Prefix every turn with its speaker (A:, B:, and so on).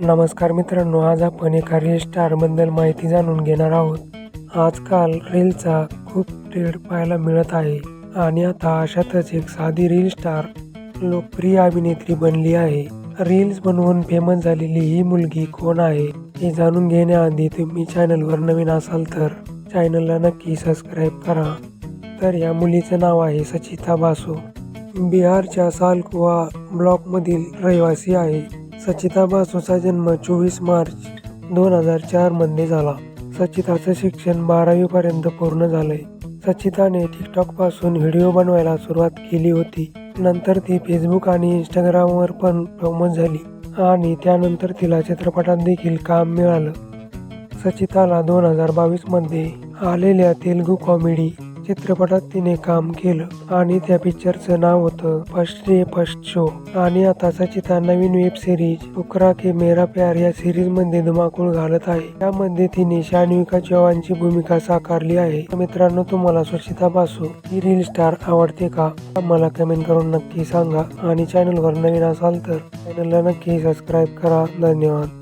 A: नमस्कार मित्रांनो आज आपण एका रील स्टारबद्दल माहिती जाणून घेणार आहोत. आजकाल रीलचा खूप ट्रेड पाहायला मिळत आहे आणि आता अशातच एक साधी रील स्टार लोकप्रिय अभिनेत्री बनली आहे. रील्स बनवून फेमस झालेली ही मुलगी कोण आहे हे जाणून घेण्याआधी तुम्ही चॅनलवर नवीन असाल तर चॅनलला नक्की सबस्क्राईब करा. तर या मुलीचं नाव आहे सचिता बासू. बिहारच्या सालकुवा ब्लॉकमधील रहिवासी आहे. सचिता बासूचा जन्म चोवीस मार्च दोन हजार चारमध्ये झाला. सचिताचं शिक्षण बारावीपर्यंत पूर्ण झालंय. सचिताने टिकटॉकपासून व्हिडिओ बनवायला सुरुवात केली होती. नंतर ती फेसबुक आणि इंस्टाग्रामवर पण प्रमोट झाली आणि त्यानंतर तिला चित्रपटात देखील काम मिळालं. सचिताला दोन हजार बावीसमध्ये आलेल्या तेलुगू कॉमेडी चित्रपटात तिने काम केलं आणि त्या पिक्चरचं नाव होतं फर्स्ट डे फर्स्ट शो. आणि आता सचिता नवीन वेब सिरीज उकरा के मेरा प्यार या सिरीजमध्ये धुमाकूळ घालत आहे. त्यामध्ये तिने शानविका चव्हाणची भूमिका साकारली आहे. मित्रांनो तुम्हाला सुचिता बासू ही रील स्टार आवडते का? मला कमेंट करून नक्की सांगा. आणि चॅनलवर नवीन असाल तर चॅनलला नक्की सबस्क्राईब करा. धन्यवाद.